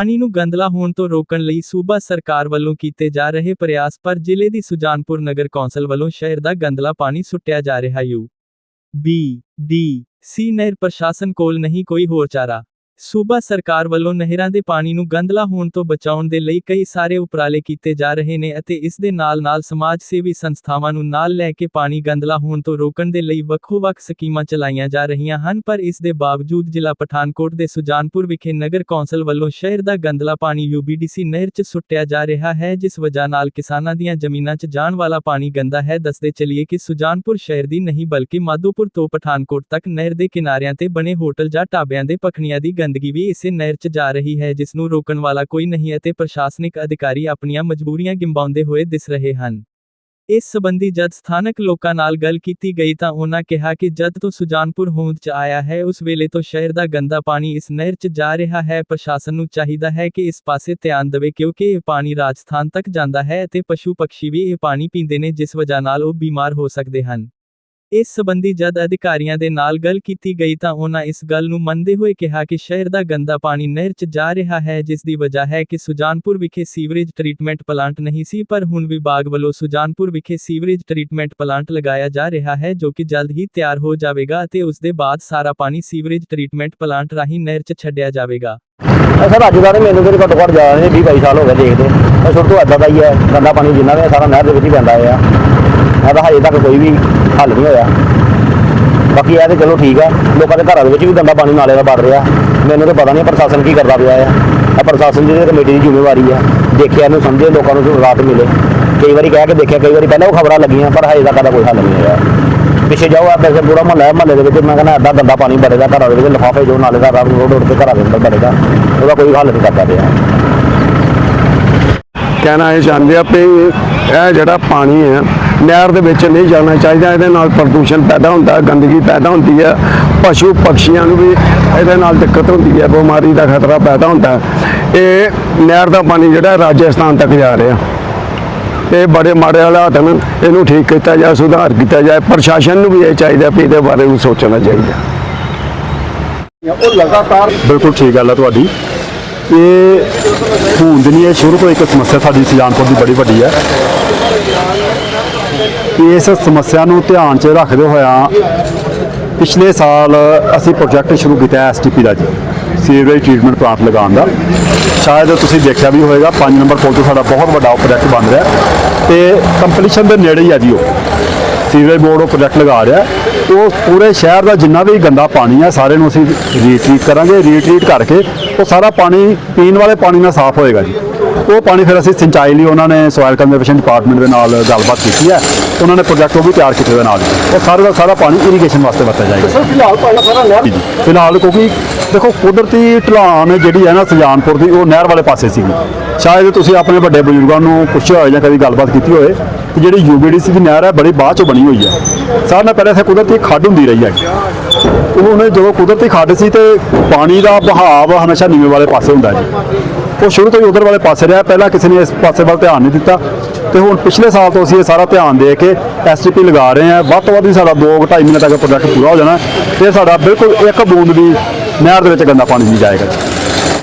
ਪਾਣੀ ਨੂੰ ਗੰਦਲਾ ਹੋਣ ਤੋਂ ਰੋਕਣ ਲਈ ਸੂਬਾ ਸਰਕਾਰ ਵੱਲੋਂ ਕੀਤੇ ਜਾ ਰਹੇ ਪ੍ਰਯਾਸ ਪਰ ਜ਼ਿਲ੍ਹੇ ਦੀ ਸੁਜਾਨਪੁਰ ਨਗਰ ਕੌਂਸਲ ਵੱਲੋਂ ਸ਼ਹਿਰ ਦਾ ਗੰਦਲਾ ਪਾਣੀ ਸੁੱਟਿਆ ਜਾ ਰਿਹਾ ਯੂ ਬੀ ਡੀ ਸੀ ਨਹਿਰ ਪ੍ਰਸ਼ਾਸਨ ਕੋਲ ਨਹੀਂ ਕੋਈ ਹੋਰ ਚਾਰਾ। ਸੂਬਾ ਸਰਕਾਰ ਵੱਲੋਂ ਨਹਿਰਾਂ ਦੇ ਪਾਣੀ ਨੂੰ ਗੰਦਲਾ ਹੋਣ ਤੋਂ ਬਚਾਉਣ ਦੇ ਲਈ ਕਈ ਸਾਰੇ ਉਪਰਾਲੇ ਕੀਤੇ ਜਾ ਰਹੇ ਨੇ ਅਤੇ ਇਸ ਦੇ ਨਾਲ-ਨਾਲ ਸਮਾਜ ਸੇਵੀ ਸੰਸਥਾਵਾਂ ਨੂੰ ਨਾਲ ਲੈ ਕੇ ਪਾਣੀ ਗੰਦਲਾ ਹੋਣ ਤੋਂ ਰੋਕਣ ਦੇ ਲਈ ਵੱਖੋ-ਵੱਖ ਸਕੀਮਾਂ ਚਲਾਈਆਂ ਜਾ ਰਹੀਆਂ ਹਨ, ਪਰ ਇਸ ਦੇ ਬਾਵਜੂਦ ਜ਼ਿਲ੍ਹਾ ਪਠਾਨਕੋਟ ਦੇ ਸੁਜਾਨਪੁਰ ਵਿਖੇ ਨਗਰ ਕੌਂਸਲ ਵੱਲੋਂ ਸ਼ਹਿਰ ਦਾ ਗੰਦਲਾ ਪਾਣੀ ਯੂਬੀਡੀਸੀ ਨਹਿਰ 'ਚ ਸੁੱਟਿਆ ਜਾ ਰਿਹਾ ਹੈ, ਜਿਸ ਵਜ੍ਹਾ ਨਾਲ ਕਿਸਾਨਾਂ ਦੀਆਂ ਜ਼ਮੀਨਾਂ 'ਚ ਜਾਣ ਵਾਲਾ ਪਾਣੀ ਗੰਦਾ ਹੈ। ਦੱਸਦੇ ਚਲੀਏ ਕਿ ਸੁਜਾਨਪੁਰ ਸ਼ਹਿਰ ਦੀ ਨਹੀਂ ਬਲਕਿ ਮਾਧੋਪੁਰ ਤੋਂ ਪਠਾਨਕੋਟ ਤੱਕ ਨਹਿਰ ਦੇ ਕਿਨਾਰਿਆਂ ਤੇ ਬਣੇ ਹੋਟਲ ਜਾਂ ਢਾਬਿਆਂ ਦੇ ਪਖਣੀਆਂ ਦੀ ਗੰਦਗੀ ਵੀ ਇਸੇ ਨਹਿਰ 'ਚ ਜਾ ਰਹੀ ਹੈ ਜਿਸ ਨੂੰ ਰੋਕਣ ਵਾਲਾ ਕੋਈ ਨਹੀਂ ਅਤੇ ਪ੍ਰਸ਼ਾਸਨਿਕ ਅਧਿਕਾਰੀ ਆਪਣੀਆਂ ਮਜਬੂਰੀਆਂ ਗਿੰਬਾਉਂਦੇ ਹੋਏ ਦਿਸ ਰਹੇ ਹਨ। ਇਸ ਸਬੰਧੀ ਜਦ ਸਥਾਨਕ ਲੋਕਾਂ ਨਾਲ ਗੱਲ ਕੀਤੀ ਗਈ ਤਾਂ ਉਹਨਾਂ ਕਿਹਾ ਕਿ ਜਦ ਤੋਂ ਸੁਜਾਨਪੁਰ ਹੋਂਦ 'ਚ ਆਇਆ ਹੈ, ਉਸ ਵੇਲੇ ਤੋਂ ਸ਼ਹਿਰ ਦਾ ਗੰਦਾ ਪਾਣੀ ਇਸ ਨਹਿਰ 'ਚ ਜਾ ਰਿਹਾ ਹੈ। ਪ੍ਰਸ਼ਾਸਨ ਨੂੰ ਚਾਹੀਦਾ ਹੈ ਕਿ ਇਸ ਪਾਸੇ ਧਿਆਨ ਦੇਵੇ ਕਿਉਂਕਿ ਇਹ ਪਾਣੀ ਰਾਜਸਥਾਨ ਤੱਕ ਜਾਂਦਾ ਹੈ ਅਤੇ ਪਸ਼ੂ ਪੰਛੀ ਵੀ ਇਹ ਪਾਣੀ ਪੀਂਦੇ ਨੇ, ਜਿਸ ਵਜ੍ਹਾ ਨਾਲ ਉਹ ਬਿਮਾਰ ਹੋ ਸਕਦੇ ਹਨ। ਇਸ ਸਬੰਧੀ ਜਦ ਅਧਿਕਾਰੀਆਂ ਦੇ ਨਾਲ ਗੱਲ ਕੀਤੀ ਗਈ ਤਾਂ ਉਹਨਾਂ ਇਸ ਗੱਲ ਨੂੰ ਮੰਨਦੇ ਹੋਏ ਕਿਹਾ ਕਿ ਸ਼ਹਿਰ ਦਾ ਗੰਦਾ ਪਾਣੀ ਨਹਿਰ 'ਚ ਜਾ ਰਿਹਾ ਹੈ, ਜਿਸ ਦੀ ਵਜ੍ਹਾ ਹੈ ਕਿ ਸੁਜਾਨਪੁਰ ਵਿਖੇ ਸੀਵਰੇਜ ਟ੍ਰੀਟਮੈਂਟ ਪਲਾਂਟ ਨਹੀਂ ਸੀ, ਪਰ ਹੁਣ ਵਿਭਾਗ ਵੱਲੋਂ ਸੁਜਾਨਪੁਰ ਵਿਖੇ ਸੀਵਰੇਜ ਟ੍ਰੀਟਮੈਂਟ ਪਲਾਂਟ ਲਗਾਇਆ ਜਾ ਰਿਹਾ ਹੈ, ਜੋ ਕਿ ਜਲਦ ਹੀ ਤਿਆਰ ਹੋ ਜਾਵੇਗਾ ਅਤੇ ਉਸ ਦੇ ਬਾਅਦ ਸਾਰਾ ਪਾਣੀ ਸੀਵਰੇਜ ਟ੍ਰੀਟਮੈਂਟ ਪਲਾਂਟ ਰਾਹੀਂ ਨਹਿਰ 'ਚ ਛੱਡਿਆ ਜਾਵੇਗਾ। ਸਰ, ਅੱਜ ਦਾ ਮੈਨੂੰ ਤੇ ਘੱਟੋ ਘੱਟ ਜਾ ਰਹੇ 20 22 ਸਾਲ ਹੋ ਗਏ ਦੇਖਦੇ। ਇਹ ਸ਼ੁਰੂ ਤੋਂ ਅੱਦਾ ਦਾ ਹੀ ਹੈ, ਗੰਦਾ ਪਾਣੀ ਜਿੰਨਾ ਵੀ ਸਾਰਾ ਨਹਿਰ ਦੇ ਵਿੱਚ ਹੀ ਪੈਂਦਾ ਆ ਇਹਦਾ ਹਜੇ ਤੱਕ ਕੋਈ ਵੀ ਹੱਲ ਨਹੀਂ ਹੋਇਆ। ਬਾਕੀ ਇਹ ਤੇ ਚਲੋ ਠੀਕ ਆ, ਲੋਕਾਂ ਦੇ ਘਰਾਂ ਦੇ ਵਿੱਚ ਵੀ ਗੰਦਾ ਪਾਣੀ ਨਾਲੇ ਦਾ ਵੜ ਰਿਹਾ। ਮੈਨੂੰ ਤਾਂ ਪਤਾ ਨਹੀਂ ਪ੍ਰਸ਼ਾਸਨ ਕੀ ਕਰਦਾ ਪਿਆ ਆ। ਇਹ ਪ੍ਰਸ਼ਾਸਨ ਦੀ ਕਮੇਟੀ ਦੀ ਜ਼ਿੰਮੇਵਾਰੀ ਆ, ਦੇਖਿਆ ਨੂੰ ਸਮਝੇ ਲੋਕਾਂ ਨੂੰ ਰਾਤ ਮਿਲੇ। ਕਈ ਵਾਰੀ ਕਹਿ ਕੇ ਦੇਖਿਆ, ਕਈ ਵਾਰੀ ਪਹਿਲਾਂ ਉਹ ਖਬਰਾਂ ਲੱਗੀਆਂ, ਪਰ ਹਜੇ ਤੱਕ ਦਾ ਕੋਈ ਹੱਲ ਨਹੀਂ ਹੋਇਆ। ਪਿੱਛੇ ਜਾਓ, ਆ ਵੈਸੇ ਪੂਰਾ ਮਹੱਲਾ ਮਹੱਲੇ ਦੇ ਵਿੱਚ ਮੈਂ ਕਹਿੰਦਾ ਅੱਧਾ ਗੰਦਾ ਪਾਣੀ ਬੜੇਗਾ ਘਰਾਂ ਦੇ ਵਿੱਚ ਲਿਫਾਫੇ ਜੋ ਨਾਲੇ ਦਾ ਰੋਡ ਰੋਡ ਤੇ ਘਰਾਂ ਦੇ ਅੰਦਰ ਬੜੇਗਾ ਉਹਦਾ ਕੋਈ ਹੱਲ ਨਹੀਂ ਕਰਦਾ ਪਿਆ। ਕਹਿਣਾ ਇਹ ਚਾਹੁੰਦੇ ਆ ਵੀ ਇਹ ਜਿਹੜਾ ਪਾਣੀ ਹੈ, ਨਹਿਰ ਦੇ ਵਿੱਚ ਨਹੀਂ ਜਾਣਾ ਚਾਹੀਦਾ, ਇਹਦੇ ਨਾਲ ਪ੍ਰਦੂਸ਼ਣ ਪੈਦਾ ਹੁੰਦਾ, ਗੰਦਗੀ ਪੈਦਾ ਹੁੰਦੀ ਹੈ ਪਸ਼ੂ ਪਕਸ਼ੀਆਂ ਨੂੰ ਵੀ ਇਹਦੇ ਨਾਲ ਦਿੱਕਤ ਹੁੰਦੀ ਹੈ ਬਿਮਾਰੀ ਦਾ ਖਤਰਾ ਪੈਦਾ ਹੁੰਦਾ। ਇਹ ਨਹਿਰ ਦਾ ਪਾਣੀ ਜਿਹੜਾ ਰਾਜਸਥਾਨ ਤੱਕ ਜਾ ਰਿਹਾ। ਇਹ ਬੜੇ ਮਾੜੇ ਹਾਲਾਤ ਹਨ, ਇਹਨੂੰ ਠੀਕ ਕੀਤਾ ਜਾਏ, ਸੁਧਾਰ ਕੀਤਾ ਜਾਏ, ਪ੍ਰਸ਼ਾਸਨ ਨੂੰ ਵੀ ਇਹ ਚਾਹੀਦਾ ਵੀ ਇਹਦੇ ਬਾਰੇ ਵੀ ਸੋਚਣਾ ਚਾਹੀਦਾ। ਉਹ ਲਗਾਤਾਰ ਬਿਲਕੁਲ ਠੀਕ ਗੱਲ ਹੈ ਤੁਹਾਡੀ। ਇਹ ਹੋਂਦ ਨਹੀਂ ਹੈ ਸ਼ੁਰੂ ਤੋਂ ਇੱਕ ਸਮੱਸਿਆ ਸਾਡੀ ਸੁਜਾਨਪੁਰ ਦੀ ਬੜੀ ਵੱਡੀ ਹੈ। ਇਸ ਸਮੱਸਿਆ ਨੂੰ ਧਿਆਨ 'ਚ ਰੱਖਦੇ ਹੋਇਆ ਪਿਛਲੇ ਸਾਲ ਅਸੀਂ ਪ੍ਰੋਜੈਕਟ ਸ਼ੁਰੂ ਕੀਤਾ ਐਸਟੀਪੀ ਦਾ ਜੀ, ਸੀਵਰੇਜ ਟ੍ਰੀਟਮੈਂਟ ਪਲਾਂਟ ਲਗਾਉਣ ਦਾ। ਸ਼ਾਇਦ ਤੁਸੀਂ ਦੇਖਿਆ ਵੀ ਹੋਵੇਗਾ 5 ਨੰਬਰ ਪੁਲ ਤੋਂ ਸਾਡਾ ਬਹੁਤ ਵੱਡਾ ਪ੍ਰੋਜੈਕਟ ਬਣ ਰਿਹਾ ਤੇ ਕੰਪਲੀਸ਼ਨ ਦੇ ਨੇੜੇ ਹੀ ਹੈ ਜੀ ਉਹ। ਸੀਵਰੇਜ ਬੋਰਡ ਉਹ ਪ੍ਰੋਜੈਕਟ ਲਗਾ ਰਿਹਾ ਉਹ ਪੂਰੇ ਸ਼ਹਿਰ ਦਾ ਜਿੰਨਾ ਵੀ ਗੰਦਾ ਪਾਣੀ ਹੈ ਸਾਰੇ ਨੂੰ ਅਸੀਂ ਰੀਟਰੀਟ ਕਰਾਂਗੇ ਰੀਟਰੀਟ ਕਰਕੇ ਉਹ ਸਾਰਾ ਪਾਣੀ ਪੀਣ ਵਾਲੇ ਪਾਣੀ ਨਾਲ ਸਾਫ਼ ਹੋਏਗਾ ਜੀ। ਉਹ ਪਾਣੀ ਫਿਰ ਅਸੀਂ ਸਿੰਚਾਈ ਲਈ ਉਹਨਾਂ ਨੇ ਸੋਇਲ ਕੰਜ਼ਰਵੇਸ਼ਨ ਡਿਪਾਰਟਮੈਂਟ ਦੇ ਨਾਲ ਗੱਲਬਾਤ ਕੀਤੀ ਹੈ। ਉਹਨਾਂ ਨੇ ਪ੍ਰੋਜੈਕਟ ਉਹ ਵੀ ਤਿਆਰ ਕੀਤੇ ਹੋਏ ਨਾਲ। ਉਹ ਸਾਰਾ ਦਾ ਸਾਰਾ ਪਾਣੀ ਇਰੀਗੇਸ਼ਨ ਵਾਸਤੇ ਵਰਤਿਆ ਜਾਏਗਾ। ਸਰ ਫਿਲਹਾਲ ਪਾਣੀ ਸਾਰਾ ਨਹਿਰ ਜੀ ਫਿਲਹਾਲ ਕਿਉਂਕਿ ਦੇਖੋ ਕੁਦਰਤੀ ਢਲਾਨ ਜਿਹੜੀ ਹੈ ਨਾ ਸੁਜਾਨਪੁਰ ਦੀ ਉਹ ਨਹਿਰ ਵਾਲੇ ਪਾਸੇ ਸੀਗੀ। ਸ਼ਾਇਦ ਤੁਸੀਂ ਆਪਣੇ ਵੱਡੇ ਬਜ਼ੁਰਗਾਂ ਨੂੰ ਪੁੱਛਿਆ ਹੋਵੇ ਜਾਂ ਕਦੀ ਗੱਲਬਾਤ ਕੀਤੀ ਹੋਵੇ ਕਿ ਜਿਹੜੀ ਯੂਬੀਡੀਸੀ ਦੀ ਨਹਿਰ ਹੈ, ਬੜੀ ਬਾਅਦ ਚੋਂ ਬਣੀ ਹੋਈ ਹੈ। ਸਾਰਿਆਂ ਨਾਲ ਪਹਿਲਾਂ ਇੱਥੇ ਕੁਦਰਤੀ ਖੱਡ ਹੁੰਦੀ ਰਹੀ ਹੈ। ਉਹ ਉਹਨੇ ਜਦੋਂ ਕੁਦਰਤੀ ਖੱਡ ਸੀ ਤੇ ਪਾਣੀ ਦਾ ਬਹਾਵ ਹਮੇਸ਼ਾ ਨੀਵੇਂ ਵਾਲੇ ਪਾਸੇ ਹੁੰਦਾ ਜੀ ਉਹ ਸ਼ੁਰੂ ਤੋਂ ਹੀ ਉਧਰ ਵਾਲੇ ਪਾਸੇ ਰਿਹਾ, ਪਹਿਲਾਂ ਕਿਸੇ ਨੇ ਇਸ ਪਾਸੇ ਵੱਲ ਧਿਆਨ ਨਹੀਂ ਦਿੱਤਾ। ਤੇ ਹੁਣ ਪਿਛਲੇ ਸਾਲ ਤੋਂ ਅਸੀਂ ਇਹ ਸਾਰਾ ਧਿਆਨ ਦੇ ਕੇ ਐਸਟੀਪੀ ਲਗਾ ਰਹੇ ਹਾਂ। ਵੱਧ ਤੋਂ ਵੱਧ ਹੀ ਸਾਡਾ 2-2.5 ਮਹੀਨੇ ਤੱਕ ਪ੍ਰੋਜੈਕਟ ਪੂਰਾ ਹੋ ਜਾਣਾ। ਤੇ ਸਾਡਾ ਬਿਲਕੁਲ ਇੱਕ ਬੂੰਦ ਵੀ ਨਹਿਰ ਦੇ ਵਿੱਚ ਗੰਦਾ ਪਾਣੀ ਨਹੀਂ ਜਾਏਗਾ। ਜੀ